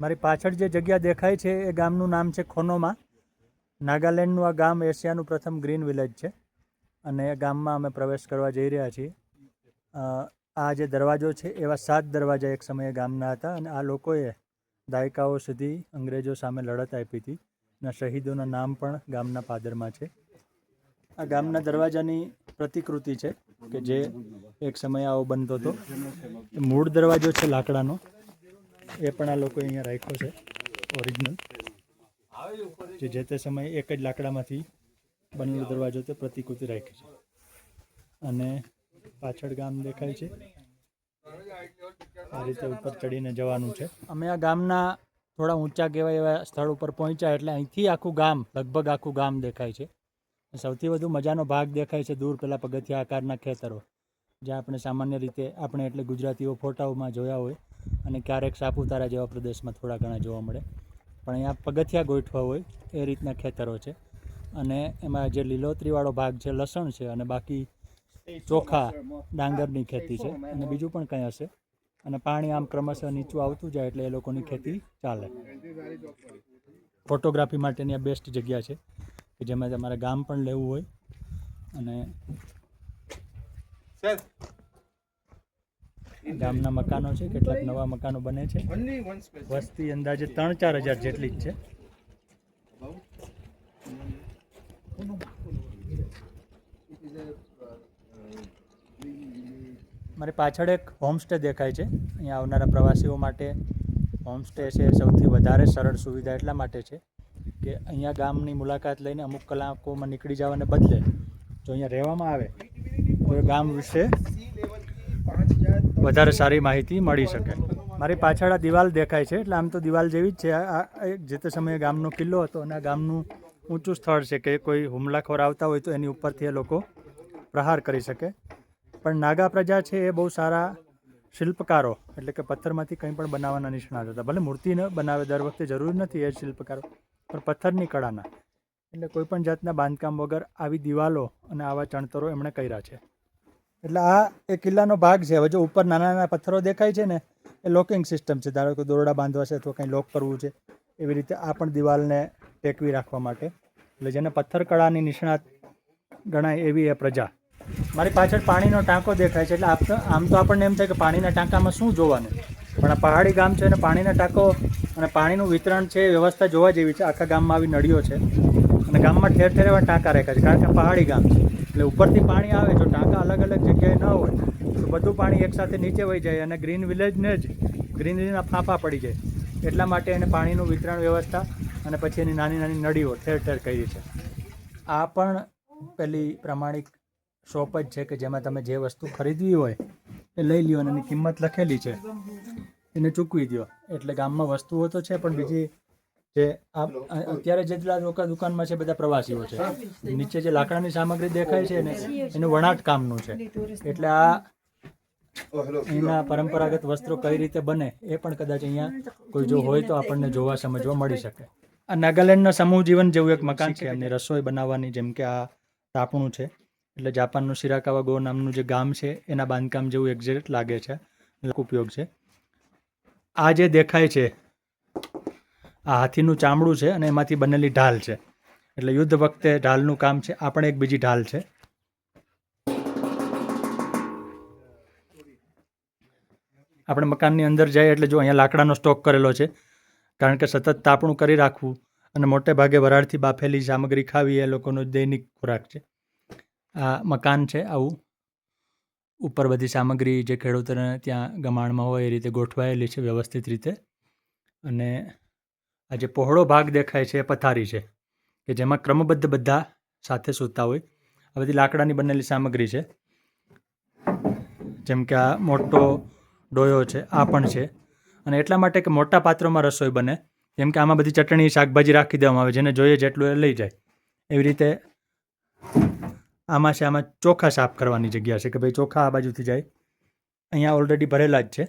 મારી પાછળ જે જગ્યા દેખાય છે, એ ગામનું નામ છે ખોનોમા. નાગાલેન્ડનું આ ગામ એશિયાનું પ્રથમ ગ્રીન વિલેજ છે અને એ ગામમાં અમે પ્રવેશ કરવા જઈ રહ્યા છીએ. આ જે દરવાજો છે, એવા સાત દરવાજા એક સમયે ગામના હતા અને આ લોકોએ દાયકાઓ સુધી અંગ્રેજો સામે લડત આપી હતી અને શહીદોના નામ પણ ગામના પાદરમાં છે. આ ગામના દરવાજાની પ્રતિકૃતિ છે કે જે એક સમયે આવો બનતો હતો. મૂળ દરવાજો છે લાકડાનો. એ પણ આ લોકો અહીંયા રાખ્યો છે ઓરિજિનલ જે જે તે સમયે એક જ લાકડામાંથી બનેલો દરવાજો તે પ્રતિકૃતિ રાખી છે. અને પાછળ ગામ દેખાય છે. આ રીતે ઉપર ચડીને જવાનું છે. અમે આ ગામના થોડા ઊંચા કહેવાય એવા સ્થળ ઉપર પહોંચ્યા એટલે અહીંથી આખું ગામ, લગભગ આખું ગામ દેખાય છે. સૌથી વધુ મજાનો ભાગ દેખાય છે દૂર પેલા પગથિયા આકારના ખેતરો. જ્યાં આપણે સામાન્ય રીતે આપણે એટલે ગુજરાતીઓ ફોટાઓમાં જોયા હોય અને ક્યારેક સાપુતારા જેવા પ્રદેશમાં થોડા ઘણા જોવા મળે. પણ અહીંયા પગથિયા ગોઠવા હોય એ રીતના ખેતરો છે. અને એમાં જે લીલોતરીવાળો ભાગ છે, લસણ છે અને બાકી ચોખા, ડાંગરની ખેતી છે. અને બીજું પણ કંઈ હશે. અને પાણી આમ ક્રમશઃ નીચું આવતું જાય એટલે એ લોકોની ખેતી ચાલે. ફોટોગ્રાફી માટેની આ બેસ્ટ જગ્યા છે કે જેમાં તમારે ગામ પણ લેવું હોય અને ગામના મકાનો છે કેટલાક નવા મકાનો બને છે. વસ્તી અંદાજે ત્રણ ચાર હજાર જેટલી જ છે. મારે પાછળ એક હોમસ્ટે દેખાય છે. અહીંયા આવનારા પ્રવાસીઓ માટે હોમસ્ટે છે સૌથી વધારે સરળ સુવિધા એટલા માટે છે કે અહીંયા ગામની મુલાકાત લઈને અમુક કલાકોમાં નીકળી જવાને બદલે જો અહીંયા રહેવામાં આવે ગામ વિશે વધારે સારી માહિતી મળી શકે. મારી પાછળ આ દિવાલ દેખાય છે, એટલે આમ તો દિવાલ જેવી જ છે. આ જે તે સમયે ગામનો કિલ્લો હતો અને આ ગામનું ઊંચું સ્થળ છે કે કોઈ હુમલાખોર આવતા હોય તો એની ઉપરથી એ લોકો પ્રહાર કરી શકે. પણ નાગા પ્રજા છે એ બહુ સારા શિલ્પકારો, એટલે કે પથ્થરમાંથી કંઈ પણ બનાવવાના નિષ્ણાત હતા. ભલે મૂર્તિ ન બનાવે, દર વખતે જરૂરી નથી એ શિલ્પકારો, પણ પથ્થરની કળાના. એટલે કોઈપણ જાતના બાંધકામ વગર આવી દિવાલો અને આવા ચણતરો એમણે કર્યા છે. એટલે આ એ કિલ્લાનો ભાગ છે. હવે જો ઉપર નાના નાના પથ્થરો દેખાય છે ને, એ લોકિંગ સિસ્ટમ છે. ધારો કે દોરડા બાંધવા છે અથવા કંઈ લોક કરવું છે, એવી રીતે આ પણ દિવાલને ટેકવી રાખવા માટે. એટલે જેને પથ્થર કળાની નિષ્ણાત ગણાય એવી એ પ્રજા. મારી પાછળ પાણીનો ટાંકો દેખાય છે. એટલે આપ આમ તો આપણને એમ થાય કે પાણીના ટાંકામાં શું જોવાનું? પણ આ પહાડી ગામ છે અને પાણીના ટાંકો અને પાણીનું વિતરણ છે એ વ્યવસ્થા જોવા જેવી છે. આખા ગામમાં આવી નળીઓ છે. અને ગામમાં ઠેર ઠેર એવા ટાંકા રાખ્યા છે. કારણ કે પહાડી ગામ છે. એટલે ઉપરથી પાણી આવે જો ટાંકા અલગ અલગ જગ્યાએ ન હોય, તો બધું પાણી એકસાથે નીચે વહી જાય અને ગ્રીન વિલેજને જ ગ્રીનરીના ફાંફા પડી જાય. એટલા માટે એને પાણીનું વિતરણ વ્યવસ્થા અને પછી એની નાની નાની નળીઓ ઠેર ઠેર કરી છે. આ પણ પેલી પ્રમાણિક શોપ જ છે કે જેમાં તમે જે વસ્તુ ખરીદવી હોય, એ લઈ લ્યો અને એની કિંમત લખેલી છે. એને ચૂકવી દો એટલે ગામમાં વસ્તુઓ તો છે, પણ બીજી આ અત્યારે જેટલા લોકો દુકાનમાં છે બધા પ્રવાસીઓ છે. નીચે જે લાકડાની સામગ્રી દેખાય છે ને એનું વણાટ કામનું છે. એટલે આ એના પરંપરાગત વસ્ત્રો કઈ રીતે બને એ પણ કદાચ અહીંયા કોઈ જો હોય તો આપણને જોવા સમજવા મળી શકે. આ નાગાલેન્ડના સમૂહ જીવન જેવું એક મકાન છે એમની રસોઈ બનાવવાની જેમ કે આ તાપણું છે. એટલે જાપાનનું શિરાકાવા ગો નામનું જે ગામ છે એના બાંધકામ જેવું એક્ઝેક્ટ લાગે છે. ઉપયોગ છે. આ જે દેખાય છે આ હાથીનું ચામડું છે અને એમાંથી બનેલી ઢાલ છે. એટલે યુદ્ધ વખતે ઢાલનું કામ છે. આ પણ એક બીજી ઢાલ છે. આપણે મકાનની અંદર જઈએ એટલે જો અહીંયા લાકડાનો સ્ટોક કરેલો છે. કારણ કે સતત તાપણું કરી રાખવું અને મોટે ભાગે વરાળથી બાફેલી સામગ્રી ખાવી એ લોકોનો દૈનિક ખોરાક છે. આ મકાન છે આવું. ઉપર બધી સામગ્રી જે ખેડૂતોને ત્યાં ગમાણમાં હોય એ રીતે ગોઠવાયેલી છે વ્યવસ્થિત રીતે. અને આ જે પહોળો ભાગ દેખાય છે એ પથારી છે, કે જેમાં ક્રમબદ્ધ બધા સાથે સૂતા હોય. આ બધી લાકડાની બનેલી સામગ્રી છે. જેમ કે આ મોટો ડોયો છે, આ પણ છે. અને એટલા માટે કે મોટા પાત્રોમાં રસોઈ બને જેમ કે આમાં બધી ચટણી, શાકભાજી રાખી દેવામાં આવે, જેને જોઈએ જેટલું એ લઈ જાય. એવી રીતે આમાં છે, આમાં ચોખા સાફ કરવાની જગ્યા છે, કે ભાઈ ચોખા આ બાજુથી જાય. અહીંયા ઓલરેડી ભરેલા જ છે.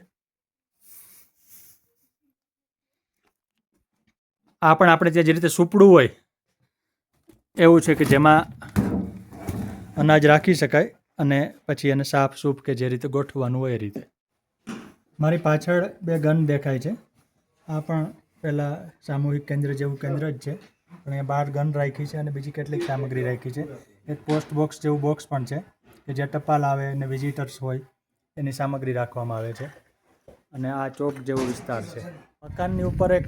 આ પણ આપણે ત્યાં જે રીતે સૂપડું હોય, એવું છે કે જેમાં અનાજ રાખી શકાય અને પછી એને સાફ સૂપ કે જે રીતે ગોઠવવાનું હોય એ રીતે. મારી પાછળ બે ગન દેખાય છે. આ પણ પહેલાં સામૂહિક કેન્દ્ર જેવું કેન્દ્ર જ છે. પણ અહીંયા બહાર ગન રાખી છે અને બીજી કેટલીક સામગ્રી રાખી છે. એક પોસ્ટ બોક્સ જેવું બોક્સ પણ છે કે જે ટપાલ આવે અને વિઝિટર્સ હોય, એની સામગ્રી રાખવામાં આવે છે. અને આ ચોક જેવો વિસ્તાર છે. મકાનની ઉપર એક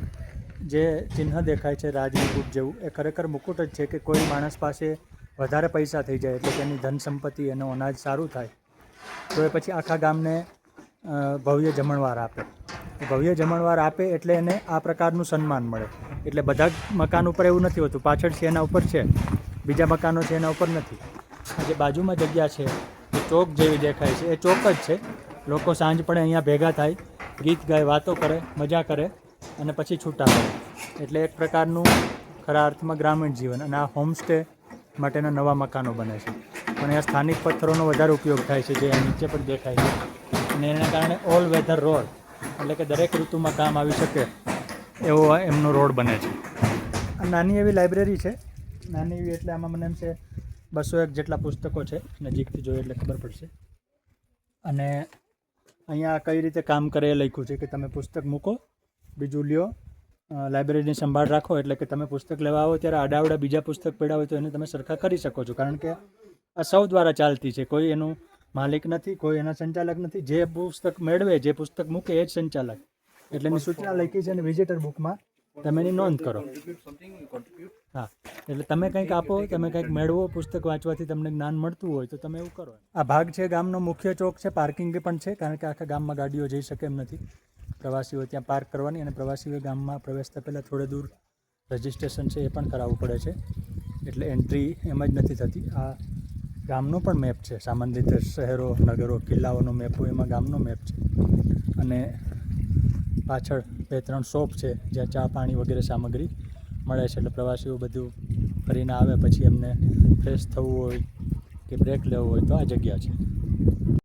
જે ચિહ્ન દેખાય છે રાજની મુકુટ જેવું, એ ખરેખર મુકુટ જ છે કે કોઈ માણસ પાસે વધારે પૈસા થઈ જાય એટલે તેની ધન સંપત્તિ એનો અનાજ સારું થાય. તો એ પછી આખા ગામને ભવ્ય જમણવાર આપે. ભવ્ય જમણવાર આપે એટલે એને આ પ્રકારનું સન્માન મળે. એટલે બધા મકાન ઉપર એવું નથી હોતું. પાછળ છે એના ઉપર છે? બીજા મકાનો છે એના ઉપર નથી? જે બાજુમાં જગ્યા છે, એ ચોક જેવી દેખાય છે. એ ચોક જ છે. લોકો સાંજ પડે અહીંયા ભેગા થાય, ગીત ગાય, વાતો કરે, મજા કરે. અને પછી છૂટા. પડે એટલે એક પ્રકારનું ખરા અર્થમાં ગ્રામીણ જીવન અને આ હોમસ્ટે માટેના નવા મકાનો બને છે. પણ અહીંયા સ્થાનિક પથ્થરોનો વધારે ઉપયોગ થાય છે, જે નીચે પણ દેખાય છે. અને એના કારણે ઓલ વેધર રોડ એટલે કે દરેક ઋતુમાં કામ આવી શકે એવો એમનો રોડ બને છે. આ નાની એવી લાઇબ્રેરી છે. નાની એવી એટલે આમાં મને એમ છે બસો એક જેટલા પુસ્તકો છે, નજીકથી જોઈએ એટલે ખબર પડશે. અને અહીંયા કઈ રીતે કામ કરે એ લખ્યું છે કે તમે પુસ્તક મૂકો બીજું લ્યો. લાઇબ્રેરીની સંભાળ રાખો, એટલે કે તમે પુસ્તક લેવા આવો ત્યારે આડાવડા બીજા પુસ્તક પડ્યા હોય તો એને તમે સરખા કરી શકો છો. કારણ કે આ સૌ દ્વારા ચાલતી છે. કોઈ એનું માલિક નથી, કોઈ એના સંચાલક નથી. જે પુસ્તક મેળવે, જે પુસ્તક મૂકે એ જ સંચાલક. એટલે એની સૂચના લખી છે અને વિઝિટર બુકમાં તમે એની નોંધ કરો. હા, એટલે તમે કંઈક આપો, તમે કંઈક મેળવો, પુસ્તક વાંચવાથી તમને જ્ઞાન મળતું હોય તો તમે એવું કરો. આ ભાગ છે ગામનો મુખ્ય ચોક છે, પાર્કિંગ પણ છે, કારણ કે આખા ગામમાં ગાડીઓ જઈ શકે એમ નથી. પ્રવાસીઓ ત્યાં પાર્ક કરવાની અને પ્રવાસીઓ ગામમાં પ્રવેશતા પહેલાં થોડે દૂર રજિસ્ટ્રેશન છે એ પણ કરાવવું પડે છે. એટલે એન્ટ્રી એમ જ નથી થતી. આ ગામનો પણ મેપ છે. સામાન્ય રીતે શહેરો, નગરો, કિલ્લાઓનો મેપ હોય એમાં ગામનો મેપ છે. અને પાછળ બે ત્રણ શોપ છે જ્યાં ચા, પાણી વગેરે સામગ્રી મળે છે. એટલે પ્રવાસીઓ બધું કરીને આવે પછી એમને ફ્રેશ થવું હોય કે બ્રેક લેવો હોય તો આ જગ્યા છે.